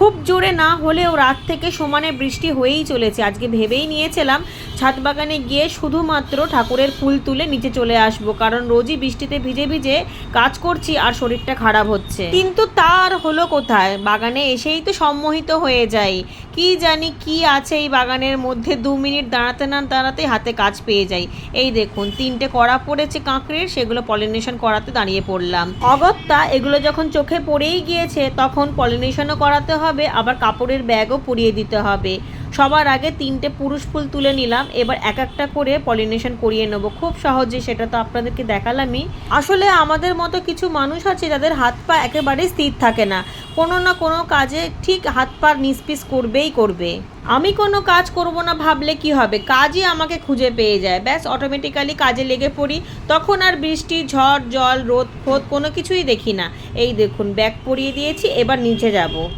খুব জোরে না হলেও রাত থেকে সমানে বৃষ্টি হয়েই চলেছে। আজকে ভেবেই নিয়েছিলাম ছাদ বাগানে গিয়ে শুধুমাত্র ঠাকুরের ফুল তুলে নিচে চলে আসব, কারণ রোজই বৃষ্টিতে ভিজে ভিজে কাজ করছি আর শরীরটা খারাপ হচ্ছে। কিন্তু তার হলো কোথায়? বাগানে এসেই তো সম্মোহিত হয়ে যাই। কি জানি কি আছে এই বাগানের মধ্যে দু মিনিট দাঁড়াতে না দাঁড়াতে হাতে কাজ পেয়ে যাই। এই দেখুন, তিনটে কড়া পড়েছে কাঁকড়ের, সেগুলো পলিনেশন করাতে দাঁড়িয়ে পড়লাম। অগত্যা, এগুলো যখন চোখে পড়েই গিয়েছে, তখন পলিনেশনও করাতে হবে, আবার কাপড়ের ব্যাগও পরিয়ে দিতে হবে। সবার আগে তিনটে পুরুষ ফুল তুলে নিলাম। এবার এক একটা করে পলিনেশন করিয়ে নেব। খুব সহজে সেটা তো আপনাদেরকে দেখালামই। আসলে আমাদের মতো কিছু মানুষ আছে, যাদের হাত পা একেবারেই স্থির থাকে না। কোনো না কোনো কাজে ঠিক হাত পা নিসপিস করবেই করবে। আমি কোনো কাজ করব না ভাবলে কি হবে? কাজই আমাকে খুঁজে পেয়ে যায়। ব্যাস অটোমেটিক্যালি কাজে লেগে পড়ি। তখন আর বৃষ্টি, ঝড়, জল, রোদ, ফোদ কোনো কিছুই দেখি না। এই দেখুন, ব্যাগ পরিয়ে দিয়েছি, এবার নিচে যাব।